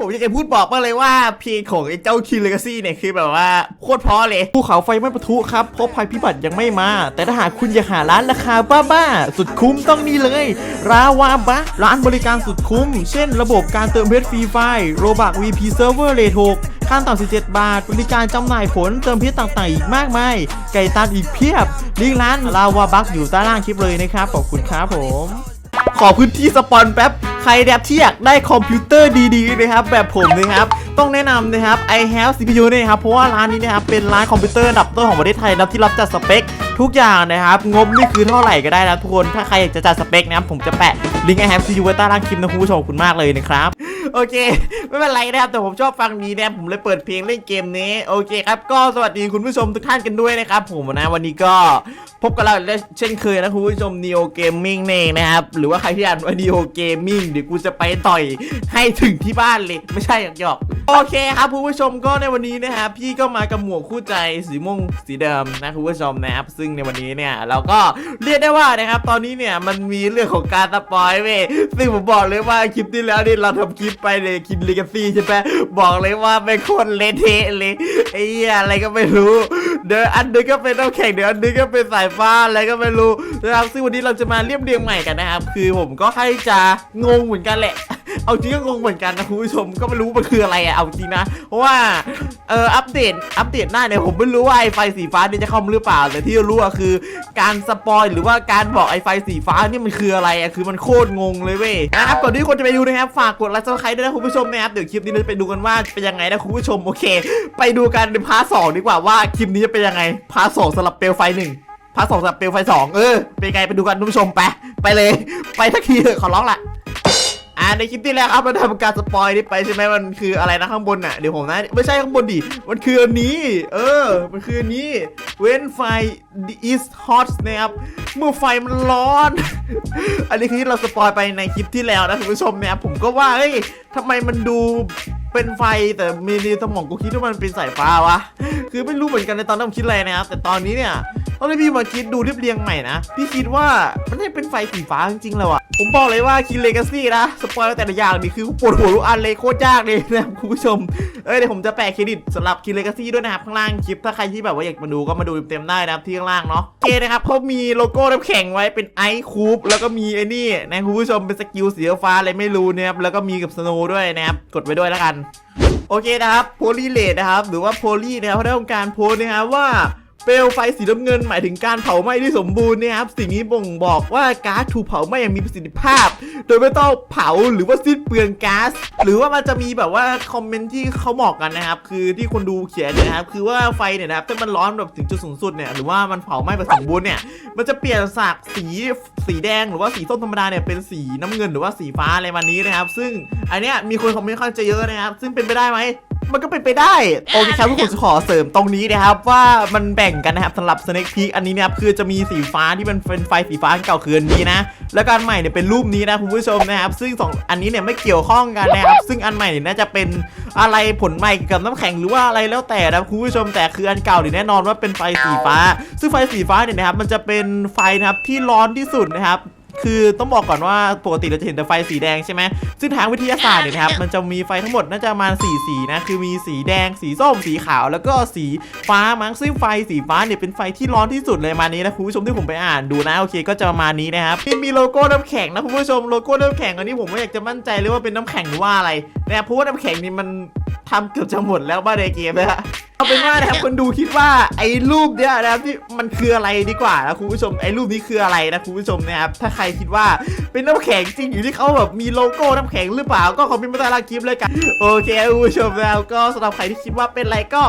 ผมอยากจะพูดบอกมาเลยว่าเพลงของไอ้เจ้าคินเลกาซี่เนี่ยคือแบบว่าโคตรเพราะเลยภูเขาไฟไม่ปะทุครับเพราะภัยพิบัติยังไม่มา แต่ถ้าหากคุณอยากหาร้านราคาบ้าๆสุดคุ้มต้องนี่เลย ราวาบะ ร้านบริการสุดคุ้ม เช่น ระบบการเติมเพชรฟรีไฟโรบัก VP Server เลท6ขั้นต่ำ17 บาท บริการจำหน่ายผลเติมเพชรต่างๆ อีกมากมาย ไก่ตันอีกเพียบ ลิงก์ร้านลาวาบักอยู่ใต้ล่างคลิปเลยนะครับ ขอบคุณครับผม ขอพื้นที่สปอนแป๊บ ครแดบที่อยากได้คอมพิวเตอร์ดีๆนะครับแบบผมนะครับต้องแนะนำนะครับ i have CPU นี่นะครับเพราะว่าร้านนี้นะครับเป็นร้านคอมพิวเตอร์ดับต้นของประเทศไทยนับที่รับจัดสเปคทุกอย่างนะครับงบนี่คือเท่าไหร่ก็ได้นะทุกคนถ้าใครอยากจะจัดสเปคนะครับผมจะแปะลิงก์ i have CPU ไว้ใต้ล่างคลิปนะคุณผู้ชมขอบคุณมากเลยนะครับโอเค ไม่เป็นไรนะครับแต่ผมชอบฟังนี้นะผมเลยเปิดเพลงเล่นเกมนี้โอเคครับก็สวัสดีคุณผู้ชมทุกท่านกันด้วยนะครับผมนะวันนี้ก็ บกับเราเช่นเคยนะคุณผู้ชม Neo Gaming เองนะครับ หรือว่าใครที่อ่านว่า Neo Gaming เดี๋ยวกูจะไปต่อยให้ถึงที่บ้านเลย ไม่ใช่หยอกๆโอเคครับคุณผู้ชมก็ในวันนี้นะครับพี่ก็มากับหมวกคู่ใจสีม่วงสีเดิมนะคุณผู้ชมนะครับ ซึ่งในวันนี้เนี่ยเราก็เรียกได้ว่านะครับ ตอนนี้เนี่ยมันมีเรื่องของการสปอยเว้ยซึ่งผมบอกเลยว่าคลิปที่แล้วนี่เราทำคลิปไปเลยคินลีกาซี่ใช่ไหมบอกเลยว่าเป็นคนเละเทะเลยไอ้อะไรก็ไม่รู้ เดี๋ยวอันนึงก็เป็นน้ำแข็งเดี๋ยวอันนึงก็เป็นสายฟ้าอะไรก็ไม่รู้นะครับซึ่งวันนี้เราจะมาเรียบเรียงใหม่กันนะครับ คือผมก็ให้จะงงเหมือนกันแหละ เอาจริงก็งงเหมือนกันนะคุณผู้ชมก็ไม่รู้มันคืออะไรอะเอาจริงนะเพราะว่าเอออัปเดตอัปเดตหน้าเนี่ยผมไม่รู้ว่าไอไฟสีฟ้านี่จะเข้ามาหรือเปล่า แต่ที่รู้อะคือการสปอยหรือว่าการบอกไอไฟสีฟ้านี่มันคืออะไรอะคือมันโคตรงงเลยเว้ยนะครับก่อนที่คนจะไปดูนะครับฝากกดไลค์ซับสไครต์ด้วยนะคุณผู้ชมนะครับเดี๋ยวคลิปนี้เราจะไปดูกันว่าเป็นยังไงนะคุณผู้ชมโอเค ไปดูกันในพาร์ทสองดีกว่าว่าคลิปนี้จะเป็นยังไงพาร์ทสองสำหรับเปลวไฟหนึ่งพาร์ทสองสำหรับเปลวไฟสองเออเป็นไงไปดูกันคุณผู้ชมไปไปเลย ไปทักทีเถอะขอร้องละ อ่าในคลิปที่แล้วครับเราทำการสปอยนี่ไปใช่ไหมมันคืออะไรนะข้างบนน่ะเดี๋ยวผมนะไม่ใช่ข้างบนดิมันคืออันนี้ เออ มันคืออันนี้ when fire is hot นะครับเมื่อไฟมันร้อน อันนี้คือที่เราสปอยไปในคลิปที่แล้วนะคุณผู้ชมนะครับผมก็ว่าเฮ้ยทำไมมันดูเป็นไฟแต่มีในสมองกูคิดว่ามันเป็นสายฟ้าวะคือไม่รู้เหมือนกันในตอนนั้นผมคิดอะไรนะครับแต่ตอนนี้เนี่ย ตอนที่พี่มาคิดดูเรียบเรียงใหม่นะ พี่คิดว่ามันให้เป็นไฟสีฟ้าจริงๆแล้วอะผมบอกเลยว่าคินเลกาซี่นะ สปอยล์แต่ละอย่างนี่คือปวดหัวทุกอันเลยโคตรยากเลยนะครับคุณผู้ชม เอ้ยเดี๋ยวผมจะแปะเครดิตสำหรับคินเลกาซี่ด้วยนะครับข้างล่างคลิป ถ้าใครที่แบบว่าอยากมาดูก็มาดูเต็มๆได้นะครับที่ข้างล่างเนาะโอเคนะครับเขามีโลโก้น้ำแข็งไว้เป็นไอซ์คูปแล้วก็มีไอ้นี่นะคุณผู้ชมเป็นสกิลสีฟ้าอะไรไม่รู้นะครับแล้วก็มีกับสโนว์ด้วยนะครับกดไว้ด้วยแล้วกันโอเคนะครับโพลีเลดนะครับหรือว่าโพลีนะครับเขาได้ทำการโพสนะครับว่า เปลวไฟสีน้ำเงินหมายถึงการเผาไหม้ที่สมบูรณ์เนะครับสิ่งนี้บ่งบอกว่าก๊าซถูกเผาไหม้อย่างมีประสิทธิภาพ โดยไม่ต้องเผาหรือว่าสิ้นเปลืองก๊าซหรือว่ามันจะมีแบบว่าคอมเมนต์ที่เขาบอกกันนะครับคือที่คนดูเขียนนะครับคือว่าไฟเนี่ยนะครับถ้ามันร้อนแบบถึงจุดสูงสุดเนี่ยหรือว่ามันเผาไหม้แบบสมบูรณ์เนี่ยมันจะเปลี่ยนจากสีสีแดงหรือว่าสีส้มธรรมดาเนี่ยเป็นสีน้ำเงินหรือว่าสีฟ้าอะไรวันนี้นะครับ ซึ่งอันเนี้ยมีคนคอมเมนต์ค่อนข้างจะเยอะนะครับ ซึ่งเป็นไปได้ไหม มันก็เป็นไปได้ โอเคครับทุกคนจะขอเสริมตรงนี้นะครับว่ามันแบ่งกันนะครับสำหรับ Snake Peak อันนี้นะครับคือจะมีสีฟ้าที่มันเป็นไฟสีฟ้าเก่าคืนนี้นะ แล้วก็อันใหม่เนี่ยเป็นรูปนี้นะคุณผู้ชมนะครับ ซึ่งสองอันนี้เนี่ยไม่เกี่ยวข้องกันนะครับซึ่งอันใหม่เนี่ยน่าจะเป็นอะไรผลใหม่เกี่ยวกับน้ำแข็งหรือว่าอะไรแล้วแต่นะคุณผู้ชมแต่คืออันเก่าเนี่ยแน่นอนว่าเป็นไฟสีฟ้า ซึ่งไฟสีฟ้าเนี่ยนะครับมันจะเป็นไฟนะครับที่ร้อนที่สุดนะครับ คือต้องบอกก่อนว่าปกติเราจะเห็นแต่ไฟสีแดงใช่ไหมซึ่งทางวิทยาศาสตร์เนี่ยนะครับมันจะมีไฟทั้งหมดน่าจะประมาณ4สีนะคือมีสีแดง สีส้มสีขาว แล้วก็สีฟ้ามั้งซึ่งไฟสีฟ้าเนี่ยเป็นไฟที่ร้อนที่สุดเลยมานี้นะคุณผู้ชมที่ผมไปอ่านดูนะโอเคก็จะประมาณนี้นะครับมีมีโลโก้น้ำแข็งนะคุณผู้ชมโลโก้น้ำแข็งอันนี้ผมไม่อยากจะมั่นใจเลยว่าเป็นน้ำแข็งหรือว่าอะไรนะครับเพราะว่าน้ำแข็งนี่มันทำเกือบจะหมดแล้วบ้านในเกมนะฮะ เอาเป็นว่านะครับคนดูคิดว่าไอ้รูปเนี้ยนะครับที่มันคืออะไรดีกว่านะคุณผู้ชมไอ้รูปนี้คืออะไรนะคุณผู้ชมนะครับถ้าใครคิดว่าเป็นน้ำแข็งจริงอยู่ที่เขาแบบมีโลโก้น้ำแข็งหรือเปล่าก็คอมเมนต์มาใต้ล่างคลิปเลยกันโอเคคุณผู้ชมแล้วก็สำหรับใครที่คิดว่าเป็นอะไรก็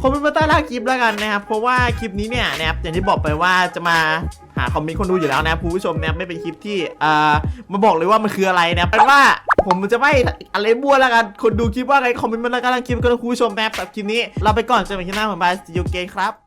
คอมเมนต์มาใต้ล่างคลิปแล้วกันนะครับเพราะว่าคลิปนี้เนี่ยนะครับอย่างที่บอกไปว่าจะมาหาคอมเมนต์คนดูอยู่แล้วนะครับคุณผู้ชมนะครับไม่เป็นคลิปที่เอ่อมาบอกเลยว่ามันคืออะไรนะเป็นว่า ผมจะไม่อะไรบัวแล้วกัน คนดูคลิปว่าไงคอมเมนต์มาแล้วกันคลิปก็ต้องคุณผู้ชมนะครับสำหรับคลิปนี้ เราไปก่อนเจอกันที่หน้าผมบายสติโยเกนครับ